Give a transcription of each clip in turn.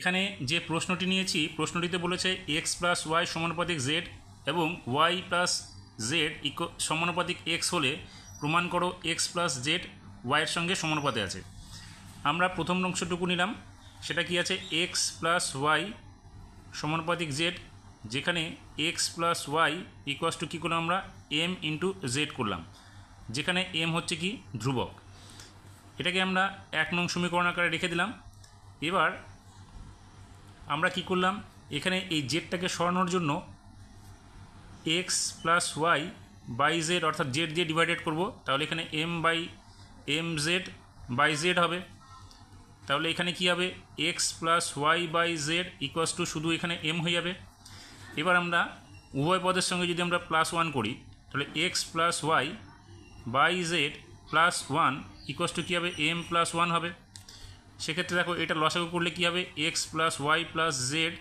এখানে যে প্রশ্নটি নিয়েছি, প্রশ্নটিতে বলেছে এক্স প্লাস ওয়াই সমানুপাতিক জেড এবং ওয়াই প্লাস জেড ইকো সমানুপাতিক এক্স হলে প্রমাণ করো এক্স প্লাস জেড ওয়াইয়ের সঙ্গে সমানুপাতে আছে। আমরা প্রথম অংশটুকু নিলাম। সেটা কি আছে? এক্স প্লাস ওয়াই সমানুপাতিক জেড যেখানে X plus Y equals to কী করলাম আমরা? এম ইন্টু জেড করলাম। যেখানে এম হচ্ছে কি? ধ্রুবক। এটাকে আমরা এক নং সমীকরণ আকারে রেখে দিলাম। এবার আমরা কি করলাম? এখানে এই জেডটাকে সরানোর জন্য X plus Y by Z অর্থাৎ জেড দিয়ে ডিভাইডেড করব। তাহলে এখানে M by M Z by Z হবে। তাহলে এখানে কি হবে? X plus Y by Z equals to শুধু এখানে এম হয়ে যাবে। এবার আমরা উভয় পদের সঙ্গে যদি আমরা প্লাস ওয়ান করি, তাহলে X plus Y by Z plus one equals to কী হবে? এম প্লাস ওয়ান হবে। সেক্ষেত্রে দেখো এটা লসাগু করলে কী হবে? X plus Y plus Z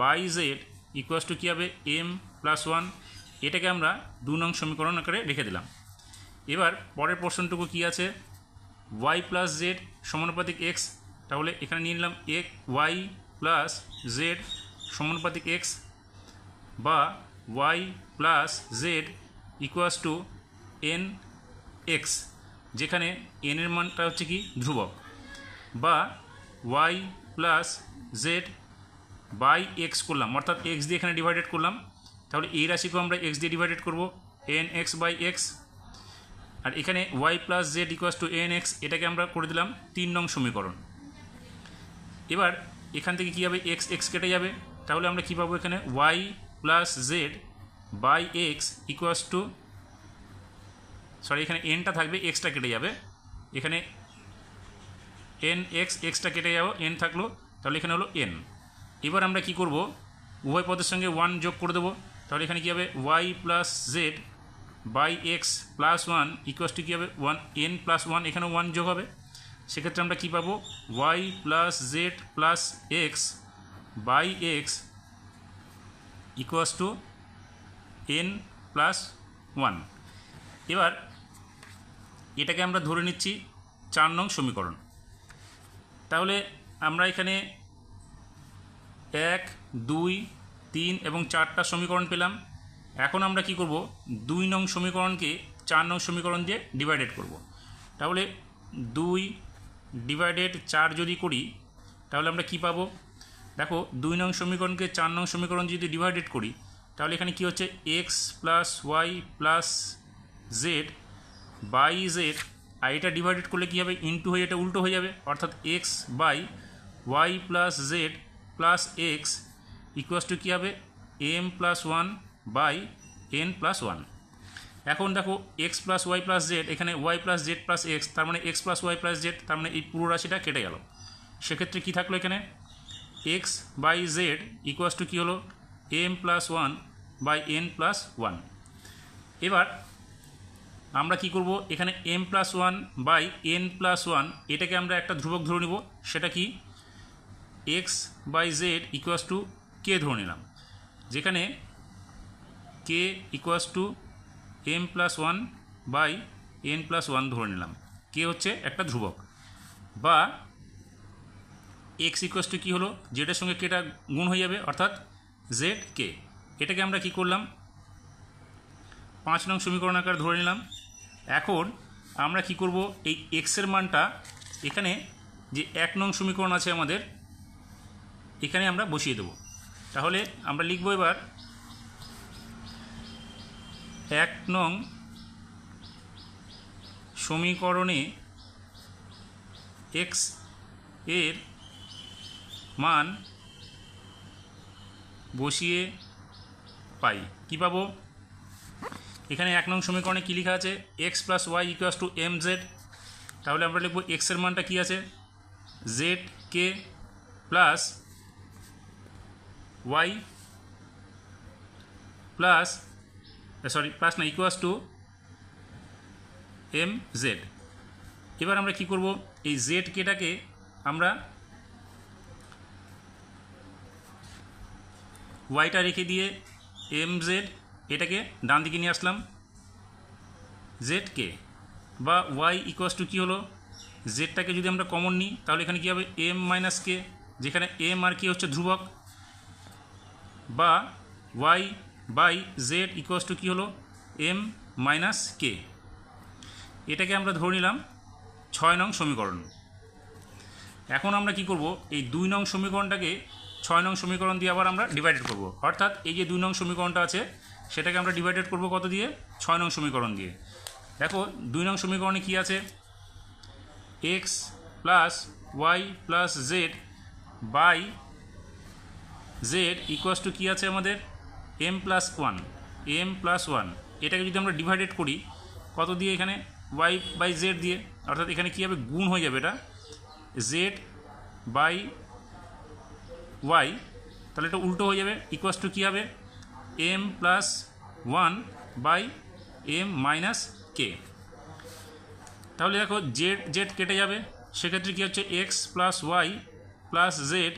by Z equals to কী হবে? এম প্লাস ওয়ান এটাকে আমরা দু নং সমীকরণ আকারে রেখে দিলাম। এবার পরের প্রশ্নটুকু কী আছে? ওয়াই প্লাস জেড সমানুপাতিক এক্স তাহলে এখানে নিয়ে নিলাম এক ওয়াই প্লাস জেড সমানুপাতিক এক্স বা Y plus Z equals to N X যেখানে এনের মানটা হচ্ছে কি? ধ্রুবক। বা Y plus Z by X করলাম। অর্থাৎ এক্স দিয়ে এখানে ডিভাইডেড করলাম। তাহলে এই রাশিকেও আমরা এক্স দিয়ে ডিভাইডেড করব। এন এক্স বাই এক্স আর এখানে Y plus Z equals to N X এটাকে আমরা করে দিলাম তিন নং সমীকরণ। এবার এখান থেকে কী হবে? এক্স এক্স কেটে যাবে। তাহলে আমরা কী পাবো এখানে? Y plus Z by X equals to sorry এখানে এনটা থাকবে এক্সটা কেটে যাবে। এখানে এন এক্স এক্সটা কেটে যাব এন থাকল, তাহলে এখানে হলো এন এবার আমরা কি করব? উভয় পদের সঙ্গে ওয়ান যোগ করে দেবো, তাহলে এখানে কী হবে? Y plus Z by X plus one equals to কী হবে? ওয়ান এন প্লাস ওয়ান এখানে ওয়ান যোগ হবে। সেক্ষেত্রে আমরা কী পাবো? Y plus Z plus X by X equals to N plus one এবার এটাকে আমরা ধরে নিচ্ছি চার নং সমীকরণ। তাহলে আমরা এখানে এক, দুই, তিন এবং চারটা সমীকরণ পেলাম। এখন আমরা কি করব? দুই নং সমীকরণকে চার নং সমীকরণ দিয়ে ডিভাইডেড করব। তাহলে দুই ডিভাইডেড চার যদি করি, তাহলে আমরা কি পাবো? দেখো, দুই নং সমীকরণকে চার নং সমীকরণ যদি ডিভাইডেড করি, তাহলে এখানে কি হচ্ছে? X plus Y plus Z by Z আর এটা ডিভাইডেড করলে কী হবে? ইন্টু হয়ে এটা উল্টো হয়ে যাবে। অর্থাৎ X by Y plus Z plus X equals to কী হবে? M plus one by N plus one এখন দেখো X plus Y plus Z এখানে Y plus Z plus X তার মানে X plus Y plus Z তার মানে এই পুরো রাশিটা কেটে গেল। সেক্ষেত্রে কী থাকল এখানে? X by Z equals to কী হলো? M plus one by N plus one এবার আমরা কি করব? এখানে M plus one by N plus one এটাকে আমরা একটা ধ্রুবক ধরে নিব। সেটা কি? X by Z equals to K ধরে নিলাম। যেখানে K equals to M plus one by N plus one ধরে নিলাম। কে হচ্ছে একটা ধ্রুবক। বা এক্স ইকুয়াস টু কী হলো? জেডের সঙ্গে কেটা গুণ হয়ে যাবে, অর্থাৎ জেড কে এটাকে আমরা কি করলাম? পাঁচ নং সমীকরণ আকার ধরে নিলাম। এখন আমরা কি করব? এই এক্সের মানটা এখানে যে এক নং সমীকরণ আছে আমাদের, এখানে আমরা বসিয়ে দেব। তাহলে আমরা লিখব এবার এক নং সমীকরণে এক্সের মান বসিয়ে পাই। কী পাবো? এখানে এক নং সমীকরণে কী লেখা আছে? X plus Y equals two M Z তাহলে আমরা লিখব এক্সের মানটা কী আছে? জেড কে plus Y plus sorry plus না ইকুয়াস টু এম জেড এবার আমরা কি করব? এই জেড কেটাকে আমরা ওয়াইটা রেখে দিয়ে এম জেড এটাকে ডান দিকে নিয়ে আসলাম। জেড কে বা ওয়াই ইকুয়াস টু কী হলো? জেডটাকে যদি আমরা কমন নিই, তাহলে এখানে কী হবে? এম মাইনাস কে যেখানে এম আর কি হচ্ছে ধ্রুবক। বা y by z equals to কী হলো? এম মাইনাস কে এটাকে আমরা ধরে নিলাম ছয় নং সমীকরণ। এখন আমরা কি করব? এই দুই নং সমীকরণটাকে ছয় নং সমীকরণ দিয়ে আবার আমরা ডিভাইডেড করব। অর্থাৎ এই যে দুই নং সমীকরণটা আছে সেটাকে আমরা ডিভাইডেড করব কত দিয়ে? ছয় নং সমীকরণ দিয়ে। দেখো, দুই নং সমীকরণে কি আছে? X plus y plus z by z equals to কী আছে আমাদের? M plus one m plus one এটাকে যদি আমরা ডিভাইডেড করি, কত দিয়ে এখানে? ওয়াই বাই জেড দিয়ে। অর্থাৎ এখানে কী হবে? গুণ হয়ে যাবে এটা। জেড বাই ওয়াই তাহলে এটা উল্টো হয়ে যাবে। ইকুয়াস টু কী হবে? M plus one by m minus k তাহলে দেখো জেড জেড কেটে যাবে। সেক্ষেত্রে কী হচ্ছে? X plus y plus z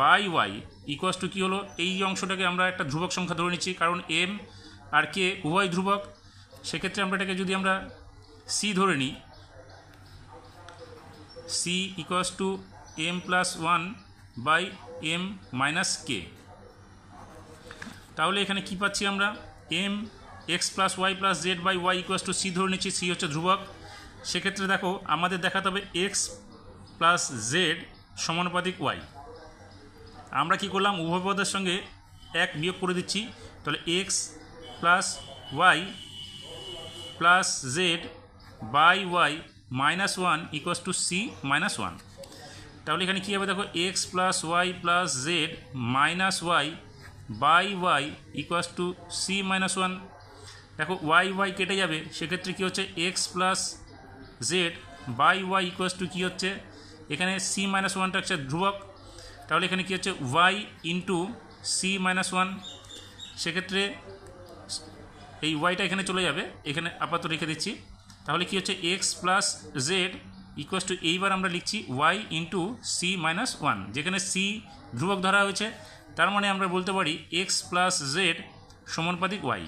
by y equals to কী হলো? এই অংশটাকে আমরা একটা ধ্রুবক সংখ্যা ধরে নিচ্ছি, কারণ এম আর কে উভয় ধ্রুবক। সেক্ষেত্রে আমরা এটাকে যদি আমরা সি ধরে নিই c equals to m plus one by m minus k তাহলে এখানে কি পাচ্ছি আমরা? M x plus y plus z by y equals to c ধরে নিচ্ছি সি হচ্ছে ধ্রুবক। সেক্ষেত্রে দেখো, আমাদের দেখাতে হবে এক্স প্লাস জেড সমানুপাতিক ওয়াই আমরা কি করলাম? উভয় পদের সঙ্গে এক বিয়োগ করে দিচ্ছি। তাহলে x plus y plus z by y minus one equals to c minus one তাহলে এখানে কী হবে? দেখো x plus y plus z minus y by y equals to c minus one দেখো ওয়াই ওয়াই কেটে যাবে, সেক্ষেত্রে কী হচ্ছে? X plus z by y equals to কী হচ্ছে? এখানে সি মাইনাস ওয়ানটা হচ্ছে ধ্রুবক। তাহলে এখানে কী হচ্ছে? Y into c minus one সেক্ষেত্রে এই ওয়াইটা এখানে চলে যাবে। এখানে আপাতত রেখে দিচ্ছি। তাহলে কী হচ্ছে? X plus z equals to এইবার আমরা লিখছি y into c minus one যেখানে সি ধ্রুবক ধরা হয়েছে তার মানে আমরা বলতে পারি এক্স প্লাস জেড সমানুপাতিক ওয়াই